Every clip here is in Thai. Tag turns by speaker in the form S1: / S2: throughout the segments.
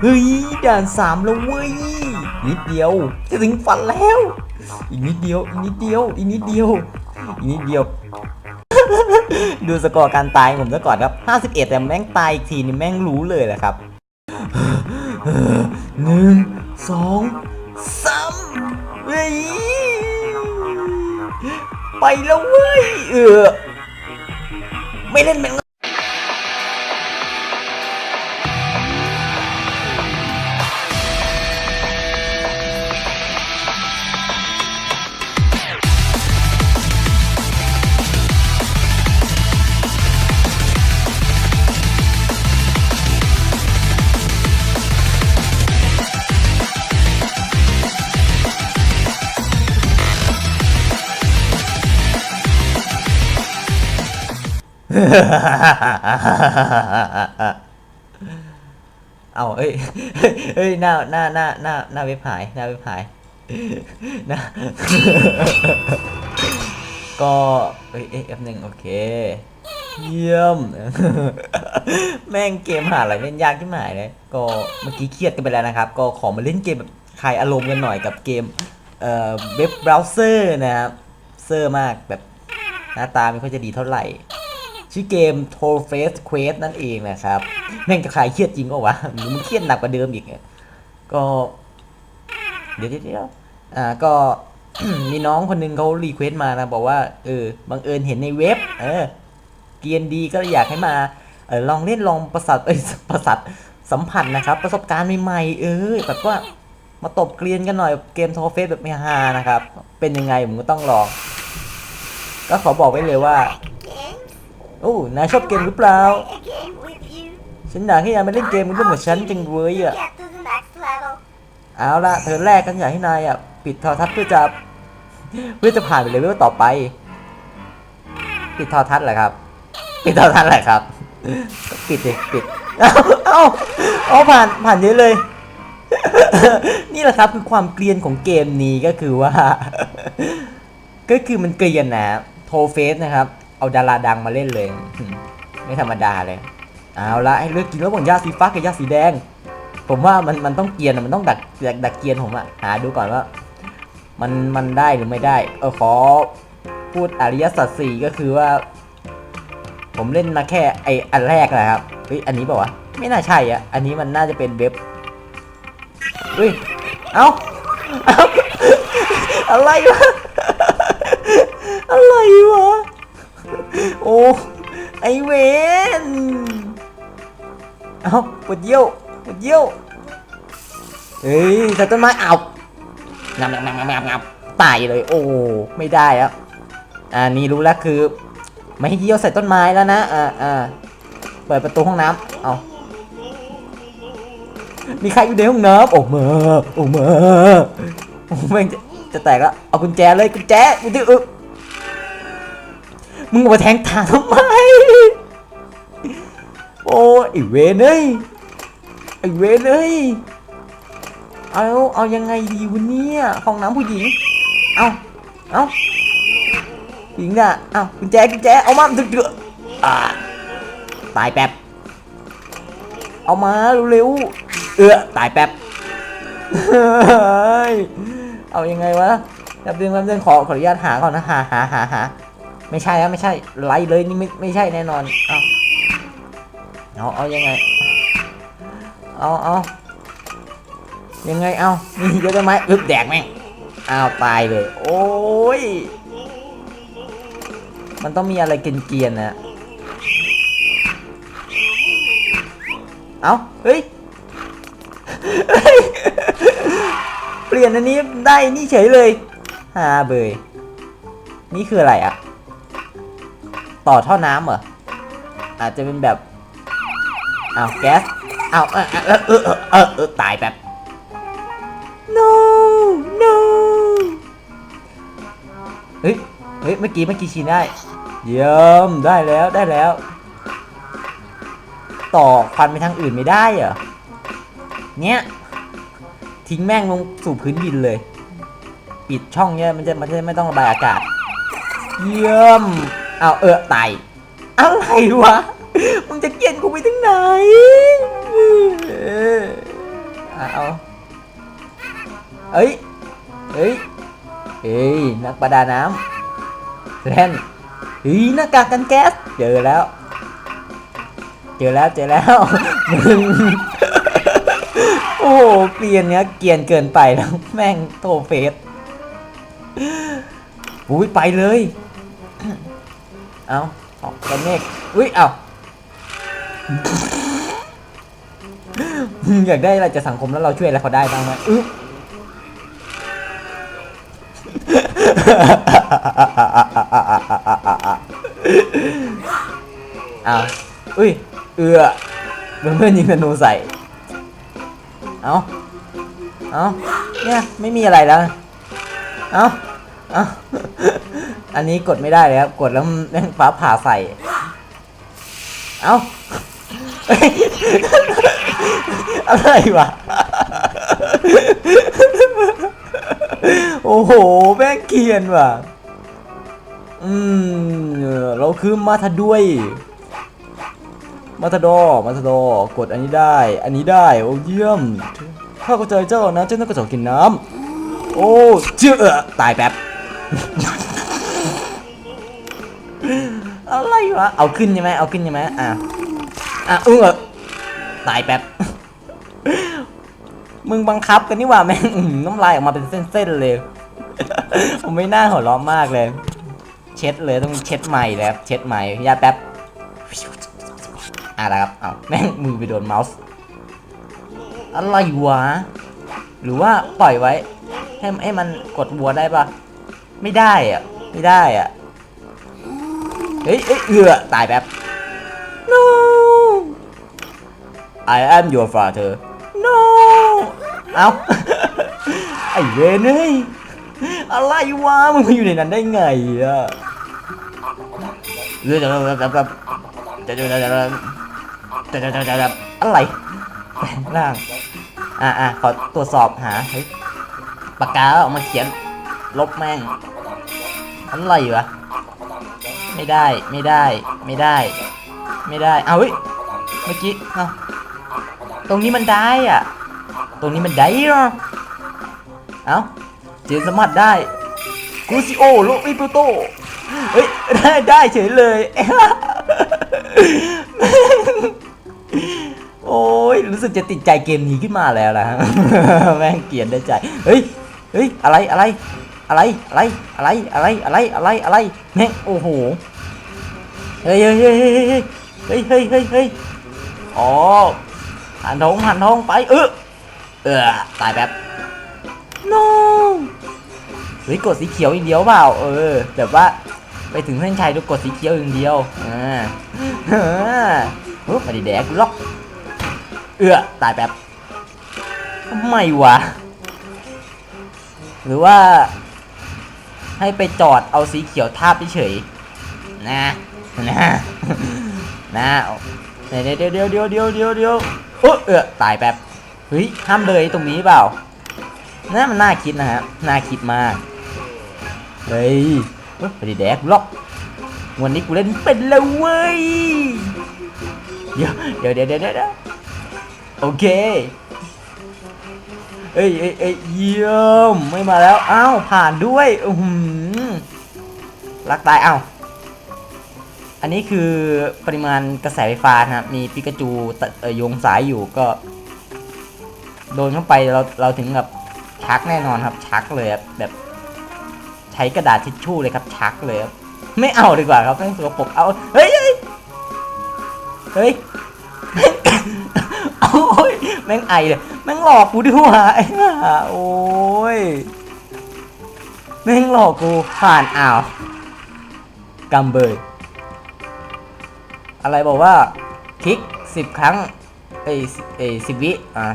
S1: เฮ้ยด่านสามแล้วเว้ยนิดเดียว จะถึงฝันแล้ว อีกนิดเดียว อีกนิดเดียว อีกนิดเดียว อีกนิดเดียว ดูสกอร์การตายผมซะก่อนครับ 51 แต่แม่งตายอีกทีนี่แม่งรู้เลยแหละครับหนึ่งสองสามเฮ้ยไปแล้วเว้ยเออไม่เล่นแม่ง เอาเอ้ยเฮ้ยหน้าหน้าหน้าหน้าหน้าเว็บหายหน้าเว็บหายหน้าก็เอ้ยเอ้ยแป๊บหนึ่งโอเค เยี่ยม แม่งเกมหาอะไรเล่นยากที่หมาเลยก็เมื่อกี้เครียดกันไปแล้วนะครับ ก็ขอมาเล่นเกมแบบคลายอารมณ์กันหน่อยกับเกมเอ่อเว็บเบราว์เซอร์นะครับเซอร์มากแบบหน้าตาไม่ค่อยจะดีเท่าไหร่ ชื่อเกม t o f a c e Quest นั่นเองนะครับแม่งจะขายเครียดจริงก็วะหรือมันเครียดหนักกว่าเดิมอีกก็ เดี๋ยวเดี๋ยวอ่าก็มีน้องคนหนึงเขารีเควสต์มานะบอกว่าเออบังเอิญเห็นในเว็บ เออเกียนดีก็อยากให้มาเออลองเล่นลองประสัทเอ้ยประสัทสัมผัสนะครับ ประสบการณ์ใหม่ๆเออแบบว่ามาตบเกลียนกันหน่อยเกมโทเฟสแบบไม่ฮานะครับ เป็นยังไงผมก็ต้องลอง ก็ขอบอกไว้เลยว่า โอ้นายชอบเกมหรือเปล่า ฉันอยากให้นายมาเล่นเกมร่วมกับฉันจังเลยอะ เอาละเธอแรกกันอยากให้นายอะปิดทรทัศน์เพื่อจะเพื่อจะผ่านไปเลเวลต่อไป ปิดทรทัศน์เหรอครับ ปิดทรทัศน์เหรอครับก็ปิดดิปิดเอาเอาเอาผ่านผ่านเยอะเลย นี่แหละครับคือความเกลียนของเกมนี้ก็คือว่า ก็คือมันเกลียนนะโทเฟสนะครับ เอาดาราดังมาเล่นเลย ไม่ธรรมดาเลย เอาละให้เลือกกินระหว่างยาสีฟ้ากับยาสีแดง ผมว่ามันมันต้องเกียนะมันต้องดักดักดักเกียนผมอะหาดูก่อนว่า มันมันได้หรือไม่ได้เออขอพูดอริยสัจสี่ก็คือว่า ผมเล่นมาแค่ไออันแรกนะครับเฮ้ยอันนี้บอกว่าวะไม่น่าใช่อะอันนี้มันน่าจะเป็นเว็บเฮ้ย เอ้า เอ้า อะไรวะ เวนเอาปวดเยี่ยวปวดเยี่ยวเฮ้ยแต่ต้นไม้เอางับงับงับงับงับตายเลย โอ้ไม่ได้แล้วอ่านี่รู้แล้วคือ ไม่ให้เยี่ยวใส่ต้นไม้แล้วนะอ่าอ่าเปิดประตูห้องน้ำเอามีใครอยู่ในห้องน้ำโอ้เมอโอ้เมอโอ้แม่งจะจะแตกแล้วเอากุญแจเลยกุญแจกุญแจอึมึงมาแทงทางทำไม โอ้ไอเวนเอ้ยไอเวนเอ้ยเอาเอายังไงดีวะเนี่ยห้องน้ำผู้หญิง เอาเอาหญิงน่ะเอาวกุญแจกุญแจเอามาดึกเดืออ่าตายแป๊บเอามาเร็วๆเออตายแป๊บเอายังไงวะแป๊บนึงแป๊บนึงขอขออนุญาตหาก่อนนะหาหาหาหาไม่ใช่ครับไม่ใช่ไล่เลยนี่ไม่ไม่ใช่แน่นอนอา เอาเอายังไง เอาเอายังไง เอานี่เยอะได้ไหมอึบแดกแม่งอ้าวตายเลย โอ้ย มันต้องมีอะไรเกรียนๆนะ เอาเฮ้ยเฮ้ย เปลี่ยนอันนี้ได้นี่เฉยเลยฮาเบย นี่คืออะไรอะ ต่อท่อน้ำเหรอ อาจจะเป็นแบบ อ้าวแก๊สอ้าวเออเออเออเออเออเออตายแบบ no no เฮ้ยเฮ้ยเมื่อกี้เมื่อกี้ชินได้ เยี่ยมได้แล้วได้แล้ว ต่อควันไปทางอื่นไม่ได้เหรอเนี้ยทิ้งแม่งลงสู่พื้นดินเลย ปิดช่องเนี้ยมันจะมันจะไม่ต้องระบายอากาศ เยี่ยมเอาเออตายอะไรวะ มึงจะเกลียนกูไปถึงไหนเออเอ้ยเอ้ยเอ้ยนักประดาน้ำแลนเฮ้ยหน้ากากกันแก๊สเจอแล้ว เจอแล้วเจอแล้วมึงโอ้โหเกลียนเนี้ยเกลียนเกินไปแล้วแม่งโทรเฟสอุ้ยไปเลย เอาเอากันเมฆอุ้ยเอา อยากได้อะไรจากสังคมแล้วเราช่วยอะไรเขาได้บ้างไหมอึ๊บเอาอุ้ย เอือเพื่อนเพื่อนยิงธนูใส่ เอาเอาเนี่ย ไม่มีอะไรแล้ว เอาเอาอันนี้กดไม่ได้เลยครับ กดแล้วแม่งฟ้าผ่าใส่ เอาเฮ้ย อะไรวะ โอ้โห แม่งเกียนว่ะ อืม เราคือมาทาด้วย มาทาดอ มาทาดอ กดอันนี้ได้ อันนี้ได้ โอ้เยี่ยม ถ้าเข้าใจเจ้านะ เจ้าต้องกระจอกกินน้ำ โอ้เชื่อตายแป๊บ อะไรวะ เอาขึ้นใช่ไหมเอาขึ้นใช่ไหมอะ อะเออตายแป๊บ มึงบังคับกันนี่หว่าแม่งน้ำลายออกมาเป็นเส้นๆเลย ผมไม่น่าหัวเราะมากเลย เช็ดเลยต้องเช็ดใหม่เลยครับเช็ดใหม่ยาแป๊บอะนะครับเอาแม่งมือไปโดนเมาส์อะไรวะ หรือว่าปล่อยไว้ ให้ให้มันกดวัวได้ปะไม่ได้อะ ไม่ได้อะ เฮ้ยเอ้ยเอือตายแป๊บ I am your father no เอาไอ้เวนเฮ้ยอะไรวะมึงมาอยู่ในนั้นได้ไงอะเรื่องแบบแบบแบบอะไรแปลงร่าง อะอะขอตรวจสอบหาเฮ้ยปากกาออกมาเขียน ลบแม่งอะไรวะไม่ได้ไม่ได้ ไม่ได้ ไม่ได้ เอาเฮ้ย เมื่อกี้ เอ้า ตรงนี้มันได้อะ ตรงนี้มันได้หรอ เอาเจนสมัครได้ กูซิโอโลอิปโตเฮ้ย ได้ได้เฉยเลย โอ้ย รู้สึกจะติดใจเกมนี้ขึ้นมาแล้วนะแม่งเกลียนได้ใจ เฮ้ย เฮ้ย อะไร อะไร อะไร อะไร อะไร อะไร อะไร อะไร อะไรแม่งโอ้โห เฮ้ยเฮ้ยเฮ้ยเฮ้ยเฮ้ยเฮ้ยเฮ้ยอ๋อ หันทงหันทงไปเออเออตายแบบ no เฮ้ยกดสีเขียวอย่างเดียวเปล่า เออ แบบว่าไปถึงเส้นชัยดูกดสีเขียวอย่างเดียวอ่าอ่าปุ๊บมาดิแดกล็อก เอือตายแบบทำไมวะ หรือว่า ให้ไปจอดเอาสีเขียวทาบเฉยนะนะนะเดี๋ยวเดี๋ยวเดี๋ยวเดี๋ยวเดี๋ยวเดี๋ยว เออเออตายแป๊บเฮ้ยห้ามเลยตรงนี้เปล่าน่ามันน่าคิดนะฮะน่าคิดมากเฮ้ยไปดิแดกล็อกวันนี้กูเล่นเป็นแล้วเว้ยเดี๋ยวเดี๋ยวเดี๋ยวเดี๋ยวเดี๋ยวโอเคเอ้ยเอ้ยเอ้ยเยี่ยมไม่มาแล้วอ้าวผ่านด้วยอือหือรักตายอ้าว อันนี้คือปริมาณกระแสไฟฟ้านะครับ มีปิกาจูตะเอ่อโยงสายอยู่ก็ โดนเข้าไปเราเราถึงกับชักแน่นอนครับ ชักเลยแบบใช้กระดาษทิชชู่เลยครับ ชักเลยครับไม่เอาดีกว่าครับแม่งสกปรกเอาเฮ้ยเฮ้ยเฮ้ยโอ้ยแม่งไอเลยแม่งหลอกกูด้วยว่ะไอ้ห่าโอ้ยแม่งหลอกกูผ่านอ้าวกำเบย อะไรบอกว่าคลิกสิบครั้งเอ้ยเอ้ยสิบวิอะ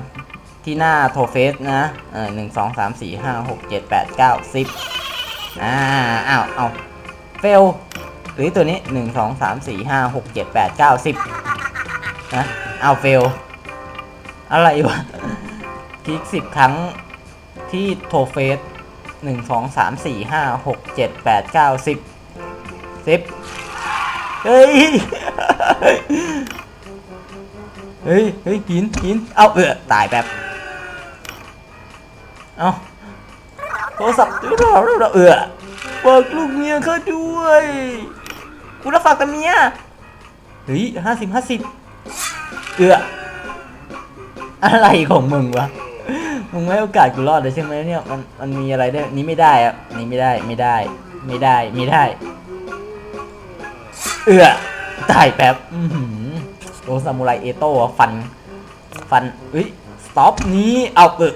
S1: ที่หน้าโทเฟสนะเออหนึ่งสองสามสี่ห้าหกเจ็ดแปดเก้าสิบอ่าอ้าวเอาเฟลหรือตัวนี้หนึ่งสองสามสี่ห้าหกเจ็ดแปดเก้าสิบนะเอาเฟลอะไรวะคลิกสิบครั้งที่โทเฟสหนึ่งสองสามสี่ห้าหกเจ็ดแปดเก้าสิบสิบ เฮ้ย เฮ้ย เฮ้ยหินหิน เอาเออตายแบบเอาโทรศัพท์เออฝากลูกเมียเขาด้วยกูรับฝากแต่เมียเฮ้ยห้าสิบห้าสิบเอออะไรของมึงวะ มึงไม่ให้โอกาสกูรอดเลยใช่ไหมเนี่ย มัน มันมีอะไรได้ นี้ไม่ได้อะนี้ไม่ได้ ไม่ได้ ไม่ได้ ไม่ได้ เอือตายแป๊บอือหือโดนซามูไรเอโต้ฟัน ฟันเฮ้ยสต็อปนี้เอาเออ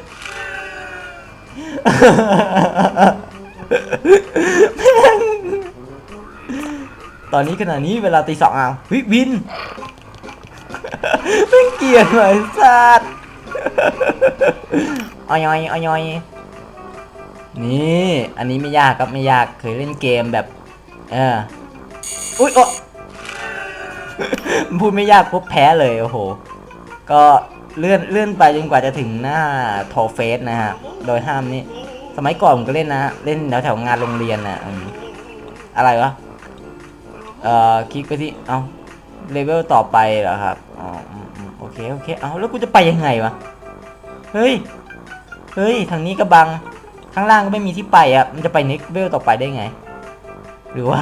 S1: ตอนนี้ขณะนี้เวลาตีสองอะเฮ้ยวินไม่เกลียดเลยสัตว์ออยอยออยอยนี่ อันนี้ไม่ยากครับไม่ยากเคยเล่นเกมแบบ เออ อุ้ยโอะพูดไม่ยากปุ๊บแพ้เลยโอ้โห ก็เลื่อนเลื่อนไปจนกว่าจะถึงหน้าโทเฟสนะฮะ โดยห้ามนี่ สมัยก่อนผมก็เล่นนะ เล่นแถวแถวงานโรงเรียนนะอะไรวะ เอ่อ คลิกไปที่ เอาเลเวลต่อไปเหรอครับ อ๋อ โอเค โอเค เอาแล้วกูจะไปยังไงวะ เฮ้ย เฮ้ย ทางนี้ก็บัง ข้างล่างก็ไม่มีที่ไปอะ มันจะไปเน็กเวลต่อไปได้ไง หรือว่า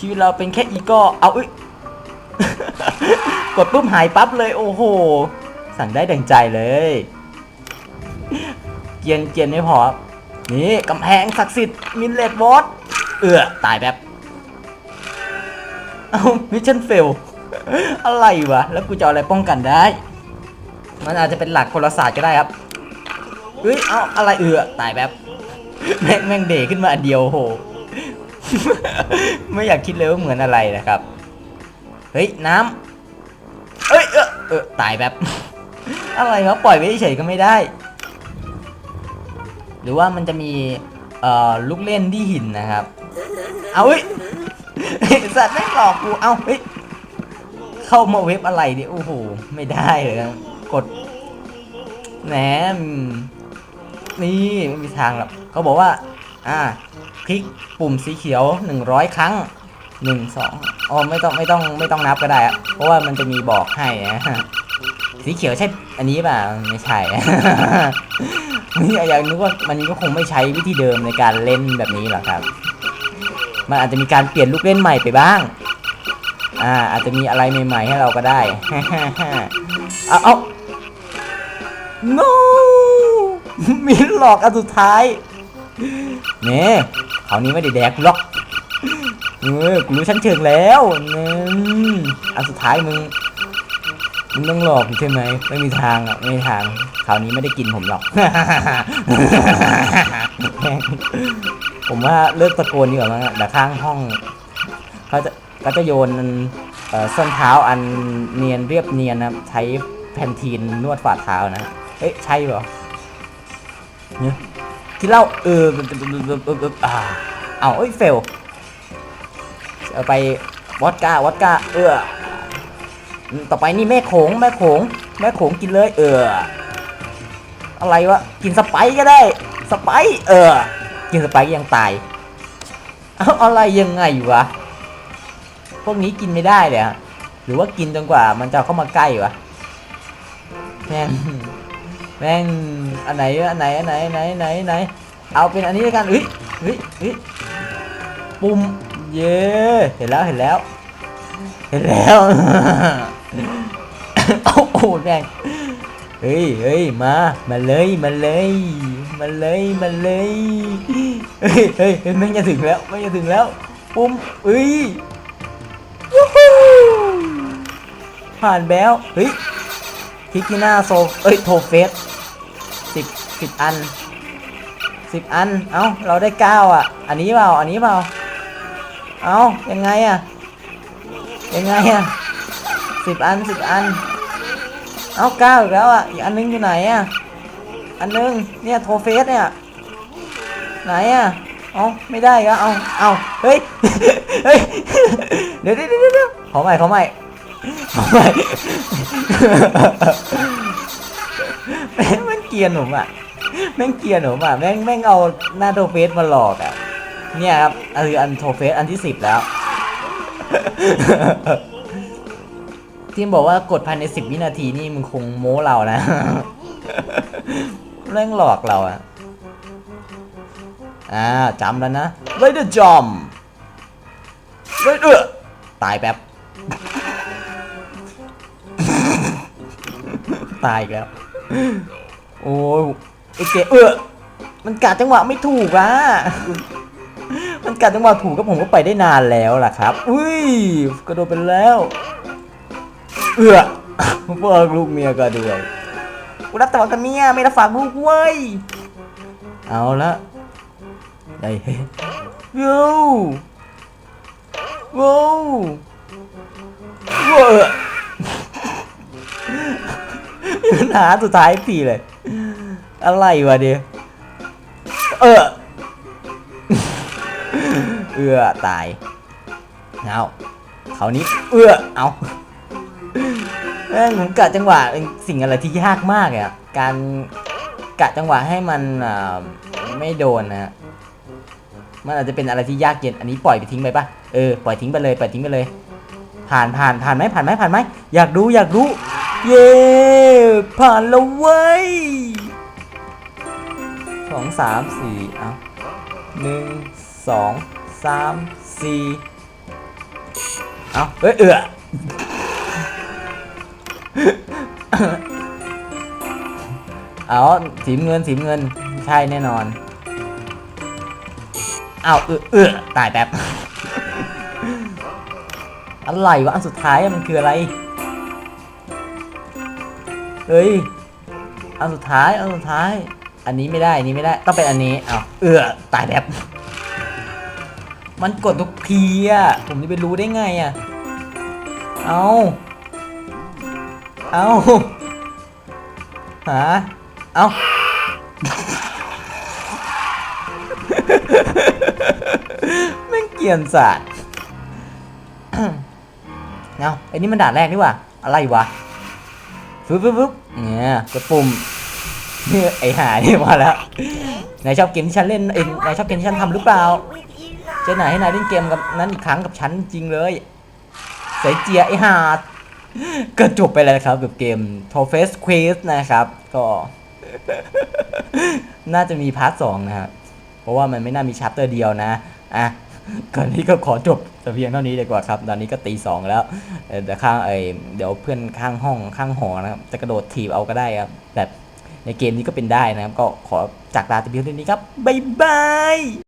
S1: ชีวิตเราเป็นแค่อีโก้เอาอุ้ยกดปุ๊บหายปั๊บเลยโอ้โห สั่งได้ดังใจเลย เกียนเกียนไม่พอครับนี่กำแพงศักดิ์สิทธิ์มินเลดบอสเอือตายแบบเอามิชชั่นเฟลอะไรวะ แล้วกูจะอะไรป้องกันได้ มันอาจจะเป็นหลักพลศาสตร์ก็ได้ครับเฮ้ย เอาอะไรเอือตายแบบ แม่งแม่งเดขึ้นมาอันเดียวโห ไม่อยากคิดเลยว่าเหมือนอะไรนะครับ เฮ้ยน้ำเอ้ยเออเออตายแบบ อะไรวะปล่อยไว้เฉยก็ไม่ได้ หรือว่ามันจะมีเอ่อลูกเล่นที่หินนะครับ เอาเฮ้ยสัตว์ไม่หลอกกูเอาเฮ้ยเข้ามาเว็บอะไรเนี่ยโอ้โหไม่ได้เลยกดแหนมนี่ไม่มีทางหรอกเขาบอกว่า อ่า คลิกปุ่มสีเขียว 100 ครั้งหนึ่งสองอ๋อไม่ต้องไม่ต้องไม่ต้องนับก็ได้อะเพราะว่ามันจะมีบอกให้สีเขียวใช่ อันนี้ป่ะไม่ใช่ นี่อยากนึกว่ามันก็คงไม่ใช้วิธีเดิมในการเล่นแบบนี้หรอกครับ มันอาจจะมีการเปลี่ยนลูกเล่นใหม่ไปบ้าง อ่า อาจจะมีอะไรใหม่ๆให้เราก็ได้เอาเอา no มีหลอกอันสุดท้าย เนี่ยคราวนี้ไม่ได้แดกหรอกเออกูรู้ชั้นเชิงแล้วนี่อันสุดท้ายมึง มึงต้องหลอกใช่ไหม ไม่มีทางอะ ไม่มีทาง คราวนี้ไม่ได้กินผมหรอก ผมว่าเลิกตะโกนดีกว่ามั้งอะเดี๋ยวข้างห้องเขาจะก็จะโยนส้นเท้าอันเนียนเรียบเนียนนะใช้แพนทีนนวดฝ่าเท้านะ เอ๊ะใช่เหรอเนี่ย กินเหล้าเอออ่าเอาเอ้ยเฟลเอาไปวอดก้าวอดก้าเออต่อไปนี่แม่โขงแม่โขงแม่โขงกินเลย เออ อะไรวะกินสไปก็ได้สไปซ์เออ กินสไปก็ยังตายเอาอะไรยังไงวะพวกนี้กินไม่ได้เลยฮะหรือว่ากินจนกว่ามันจะเข้ามาใกล้วะแม่ แม่งอันไหนอันไหนอันไหนไหนไหนไหนเอาเป็นอันนี้แล้วกันเฮ้ยเฮ้ยเฮ้ยปุ่มเย้เห็นแล้วเห็นแล้ว เห็นแล้วโอ้โหแม่งเฮ้ยเฮ้ยมา มาเลยมาเลยมาเลยมาเลยเฮ้ยเฮ้ยแม่งจะถึงแล้วแม่งจะถึงแล้วปุ่มเฮ้ยวู้ฮู้ผ่านแบ้วเฮ้ยคิกิน่าโซเอ้ยโทเฟส สิบสิบอันสิบอัน เอ้า เราได้เก้าอะ อันนี้เปล่า อันนี้เปล่า เอายังไงอะยังไงอะสิบอันสิบอัน เอาเก้าอีกแล้วอะ อีกอันนึงอยู่ไหนอะ อันนึง เนี่ยโทเฟสเนี่ย ไหนอะ เอาไม่ได้ก็เอาเอาเฮ้ย เฮ้ย เดี๋ยวเดี๋ยวเดี๋ยวเดี๋ยวขอใหม่ขอใหม่ขอใหม่มัน เกียนผมอะแม่งเกียนผมอะแม่งแม่งเอาหน้าโทเฟสมาหลอกอะเนี่ยครับอืออันโทเฟสอันที่สิบแล้ว ทีมบอกว่ากดภายในสิบวินาทีนี่มึงคงโม้เรานะเร่งหลอกเราอะอ่าจำแล้วนะไรเดอร์จอมไรเดอร์ตายแป๊บ ตายอีกแล้ว โอ้ยไอเกเออมันกัดจังหวะไม่ถูกอะมันกัดจังหวะถูกก็ผมก็ไปได้นานแล้วล่ะครับ อุ้ยกระโดดไปแล้ว เออฝากลูกเมียก็ด้วยกูรับแต่ว่ากับเมียไม่รับฝากลูกเว้ย เอาละได้เฮ้ยว้าวว้าวปัญหาสุดท้ายปีเลย อะไรวะเดียเออ เอือตายเอาเขานี้เอือเอาแม่งผมกะจังหวะเป็นสิ่งอะไรที่ยากมากอะการกะจังหวะให้มันไม่โดนนะฮะมันอาจจะเป็นอะไรที่ยากเย็น อันนี้ปล่อยไปทิ้งไปปะเออปล่อยทิ้งไปเลยปล่อยทิ้งไปเลย ผ่านผ่านผ่านไหมผ่านไหมผ่านไหมอยากรู้อยากรู้ เย้ผ่านแล้วเว้ย สองสามสี่เอาหนึ่งสองสามสี่เอาเอ้ยเอือเอาสีเงินสีเงินใช่แน่นอน เอาเออเออตายแป๊บอะไรวะ อันสุดท้ายมันคืออะไร เฮ้ย อันสุดท้าย อันสุดท้าย อันนี้ไม่ได้อันนี้ไม่ได้ต้องเป็นอันนี้เอาเออตายแป๊บมันกดทุกทีอะผมจะไปรู้ได้ไงอะเอาเอาหาเอาแม่งเกียนสัตว์เอาไอ้นี่มันด่านแรกนี่ว่าอะไรวะฟึบฟึบฟึบเนี่ยกดปุ่ม ไอหานี่มาแล้วนายชอบเกมที่ฉันเล่นเอ็นนายชอบเกมที่ฉันทำหรือเปล่า
S2: with you.
S1: เจะไหนให้นายเล่นเกมกับนั้นอีกครั้งกับฉันจริงเลยใส่เจียไอหาดก็จบไปแล้วนะครับกับเกม t o f a c e Quest นะครับ ก็ น่าจะมีพาร์ทสองนะครับเพราะว่ามันไม่น่ามีชัปเตอร์เดียวนะอะก่อนนี้ก็ขอจบแต่เพียงเท่านี้ดีกว่าครับ ตอนนี้ก็ตีสองแล้วเอ่อเดี๋ยวข้างเอยเดี๋ยวเพื่อนข้างห้องข้างหอนะครับจะกระโดดถีบเอาก็ได้ครับแต่ ในเกมนี้ก็เป็นได้นะครับ ก็ขอจากลาแต่เพียงเท่านี้ครับบ๊ายบาย